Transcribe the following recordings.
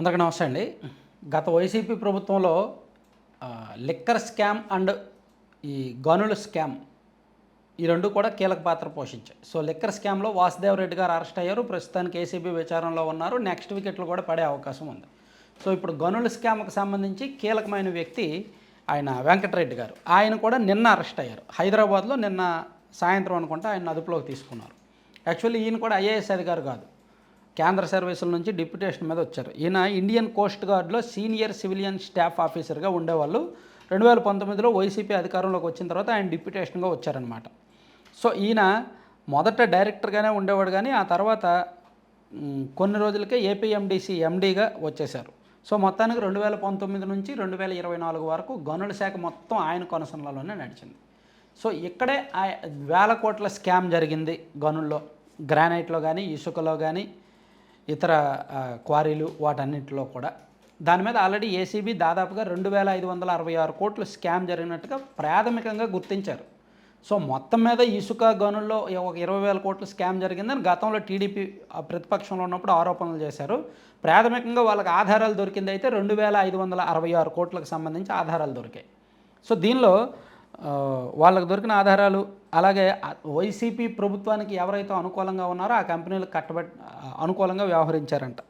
అందరికీ నమస్తే అండి. గత వైసీపీ ప్రభుత్వంలో లిక్కర్ స్కామ్ అండ్ ఈ గనుల స్కామ్ ఈ రెండు కూడా కీలక పాత్ర పోషించాయి. సో లిక్కర్ స్కామ్లో వాసుదేవ్ రెడ్డి గారు అరెస్ట్ అయ్యారు. ప్రస్తుతానికి ఏసీబీ విచారణలో ఉన్నారు. నెక్స్ట్ వికెట్లు కూడా పడే అవకాశం ఉంది. సో ఇప్పుడు గనుల స్కామ్కి సంబంధించి కీలకమైన వ్యక్తి ఆయన వెంకటరెడ్డి గారు. ఆయన కూడా నిన్న అరెస్ట్ అయ్యారు. హైదరాబాద్లో నిన్న సాయంత్రం అనుకుంటే ఆయన అదుపులోకి తీసుకున్నారు. యాక్చువల్లీ ఈయన కూడా ఐఏఎస్ అధికారి కాదు. కేంద్ర సర్వీసుల నుంచి డిప్యుటేషన్ మీద వచ్చారు. ఈయన ఇండియన్ కోస్ట్ గార్డ్లో సీనియర్ సివిలియన్ స్టాఫ్ ఆఫీసర్గా ఉండేవాళ్ళు. రెండు వేల పంతొమ్మిదిలో వైసీపీ అధికారంలోకి వచ్చిన తర్వాత ఆయన డిప్యుటేషన్గా వచ్చారనమాట సో ఈయన మొదట డైరెక్టర్గానే ఉండేవాడు కానీ ఆ తర్వాత కొన్ని రోజులకే ఏపీఎండిసి ఎండీగా వచ్చేశారు. సో మొత్తానికి రెండు వేల పంతొమ్మిది నుంచి రెండు వేల ఇరవై నాలుగు వరకు గనుల శాఖ మొత్తం ఆయన కొనసనలోనే నడిచింది. సో ఇక్కడే ఆ వేల కోట్ల స్కామ్ జరిగింది గనుల్లో. గ్రానైట్లో కానీ ఇసుకలో కానీ ఇతర క్వారీలు వాటన్నిటిలో కూడా. దాని మీద ఆల్రెడీ ఏసీబీ దాదాపుగా రెండు వేల ఐదు వందల అరవై ఆరు కోట్లు స్కామ్ జరిగినట్టుగా ప్రాథమికంగా గుర్తించారు. సో మొత్తం మీద ఇసుక గనుల్లో ఒక ఇరవై వేల కోట్ల స్కామ్ జరిగిందని గతంలో టీడీపీ ప్రతిపక్షంలో ఉన్నప్పుడు ఆరోపణలు చేశారు. ప్రాథమికంగా వాళ్ళకి ఆధారాలు దొరికింది అయితే రెండు వేల ఐదు వందల అరవై ఆరు కోట్లకు సంబంధించి ఆధారాలు దొరికాయి. సో దీనిలో వాళ్ళకు దొరికిన ఆధారాలు అలాగే వైసీపీ ప్రభుత్వానికి ఎవరైతే అనుకూలంగా ఉన్నారో ఆ కంపెనీలు కట్టబెట్ అనుకూలంగా వ్యవహరించారంట.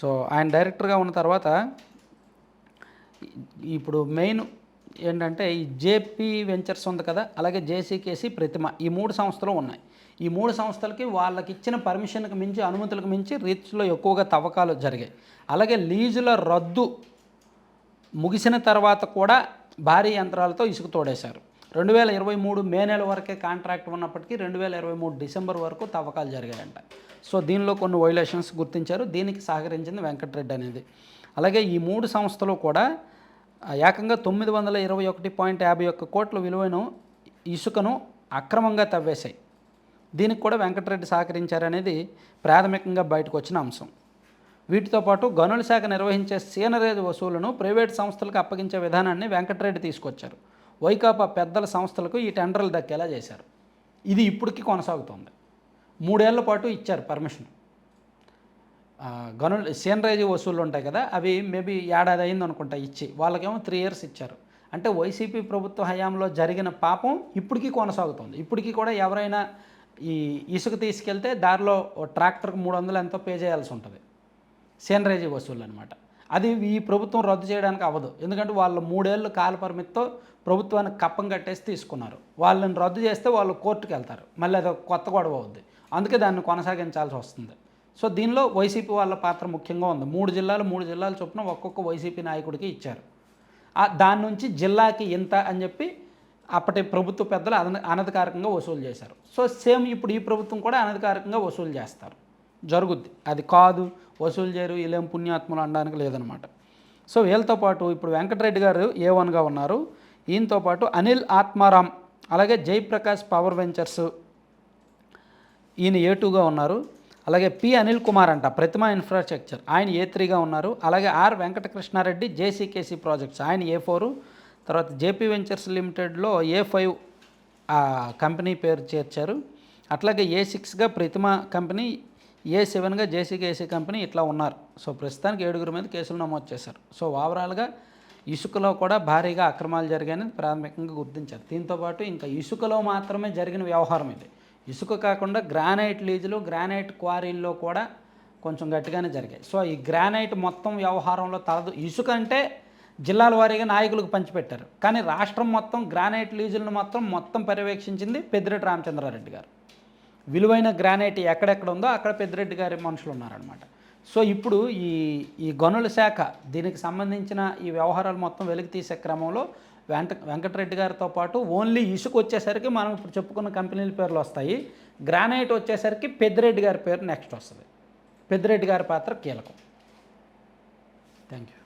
సో ఆయన డైరెక్టర్గా ఉన్న తర్వాత ఇప్పుడు మెయిన్ ఏంటంటే ఈ జేపీ వెంచర్స్ ఉంది కదా అలాగే జేసీకేసి ప్రతిమ ఈ మూడు సంస్థలు ఉన్నాయి. ఈ మూడు సంస్థలకి వాళ్ళకి ఇచ్చిన పర్మిషన్కి మించి అనుమతులకు మించి రీచ్లో ఎక్కువగా తవ్వకాలు జరిగాయి. అలాగే లీజుల రద్దు ముగిసిన తర్వాత కూడా భారీ యంత్రాలతో ఇసుక తోడేశారు. రెండు వేల ఇరవై మూడు మే నెల వరకే కాంట్రాక్ట్ ఉన్నప్పటికీ రెండు వేల ఇరవై మూడు డిసెంబర్ వరకు తవ్వకాలు జరిగాయంట. సో దీనిలో కొన్ని వైలేషన్స్ గుర్తించారు. దీనికి సహకరించింది వెంకటరెడ్డి అనేది. అలాగే ఈ మూడు సంస్థలు కూడా ఏకంగా తొమ్మిది వందల ఇరవై ఒకటి పాయింట్ యాభై ఒక్క కోట్ల విలువైన ఇసుకను అక్రమంగా తవ్వేశాయి. దీనికి కూడా వెంకటరెడ్డి సహకరించారనేది ప్రాథమికంగా బయటకు వచ్చిన అంశం. వీటితో పాటు గనుల శాఖ నిర్వహించే సీనరేజ్ వసూళ్ళను ప్రైవేట్ సంస్థలకు అప్పగించే విధానాన్ని వెంకటరెడ్డి తీసుకొచ్చారు. వైకాపా పెద్దల సంస్థలకు ఈ టెండర్లు దక్కేలా చేశారు. ఇది ఇప్పటికీ కొనసాగుతోంది. మూడేళ్ళ పాటు ఇచ్చారు పర్మిషన్. గనులు సీనరేజ్ వసూళ్ళు ఉంటాయి కదా అవి మేబీ ఏడాది అయింది అనుకుంటా ఇచ్చి వాళ్ళకేమో త్రీ ఇయర్స్ ఇచ్చారు. అంటే వైసీపీ ప్రభుత్వ హయాంలో జరిగిన పాపం ఇప్పటికీ కొనసాగుతుంది. ఇప్పటికీ కూడా ఎవరైనా ఈ ఇసుక తీసుకెళ్తే దారిలో ట్రాక్టర్కి మూడు వందలు ఎంతో పే చేయాల్సి ఉంటుంది. సీనరేజీ వసూళ్ళు అనమాట అది ఈ ప్రభుత్వం రద్దు చేయడానికి అవ్వదు. ఎందుకంటే వాళ్ళు మూడేళ్ళు కాల పరిమితితో ప్రభుత్వానికి కప్పం కట్టేసి తీసుకున్నారు. వాళ్ళని రద్దు చేస్తే వాళ్ళు కోర్టుకు వెళ్తారు. మళ్ళీ అది కొత్త గొడవ అవుద్ది. అందుకే దాన్ని కొనసాగించాల్సి వస్తుంది. సో దీనిలో వైసీపీ వాళ్ళ పాత్ర ముఖ్యంగా ఉంది. మూడు జిల్లాలు మూడు జిల్లాల చొప్పున ఒక్కొక్క వైసీపీ నాయకుడికి ఇచ్చారు. దాని నుంచి జిల్లాకి ఇంత అని చెప్పి అప్పటి ప్రభుత్వ పెద్దలు అన అనధికారికంగా వసూలు చేశారు. సో సేమ్ ఇప్పుడు ఈ ప్రభుత్వం కూడా అనధికారికంగా వసూలు చేస్తారు. జరుగుద్ది. అది కాదు వసూలు చేయరు వీళ్ళేం పుణ్యాత్మలు అనడానికి లేదనమాట. సో వీళ్ళతో పాటు ఇప్పుడు వెంకటరెడ్డి గారు ఏ వన్గా ఉన్నారు? ఈయనతో పాటు అనిల్ ఆత్మారాం అలాగే జయప్రకాష్ పవర్ వెంచర్స్ ఈయన ఏ టూగా ఉన్నారు. అలాగే పి అనిల్ కుమార్ అంట ప్రతిమా ఇన్ఫ్రాస్ట్రక్చర్ ఆయన ఏ త్రీగా ఉన్నారు. అలాగే ఆర్ వెంకటకృష్ణారెడ్డి జేసీకేసీ ప్రాజెక్ట్స్ ఆయన ఏ ఫోరు. తర్వాత జేపీ వెంచర్స్ లిమిటెడ్లో ఏ ఫైవ్ కంపెనీ పేరు చేర్చారు. అట్లాగే ఏ సిక్స్గా ప్రతిమ కంపెనీ ఏ సెవెన్గా జేసీకేసీ కంపెనీ ఇట్లా ఉన్నారు. సో ప్రస్తుతానికి ఏడుగురు మీద కేసులు నమోదు చేశారు. సో ఓవరాల్గా ఇసుకలో కూడా భారీగా అక్రమాలు జరిగాయని ప్రాథమికంగా గుర్తించారు. దీంతో పాటు ఇంకా ఇసుకలో మాత్రమే జరిగిన వ్యవహారం ఇది. ఇసుక కాకుండా గ్రానైట్ లీజులు గ్రానైట్ క్వారీల్లో కూడా కొంచెం గట్టిగానే జరిగాయి. సో ఈ గ్రానైట్ మొత్తం వ్యవహారంలో తలదు ఇసుక అంటే జిల్లాల వారీగా నాయకులకు పంచిపెట్టారు. కానీ రాష్ట్రం మొత్తం గ్రానైట్ లీజులను మొత్తం మొత్తం పర్యవేక్షించింది పెద్దిరెడ్డి రామచంద్రారెడ్డి గారు. విలువైన గ్రానైట్ ఎక్కడెక్కడ ఉందో అక్కడ పెద్దిరెడ్డి గారి మనుషులు ఉన్నారనమాట సో ఇప్పుడు ఈ ఈ గనుల శాఖ దీనికి సంబంధించిన ఈ వ్యవహారాలు మొత్తం వెలికి తీసే క్రమంలో వెంట వెంకటరెడ్డి గారితో పాటు ఓన్లీ ఇసుక వచ్చేసరికి మనం ఇప్పుడు చెప్పుకున్న కంపెనీల పేర్లు వస్తాయి. గ్రానైట్ వచ్చేసరికి పెద్దిరెడ్డి గారి పేరు నెక్స్ట్ వస్తుంది. పెద్దిరెడ్డి గారి పాత్ర కీలకం. Thank you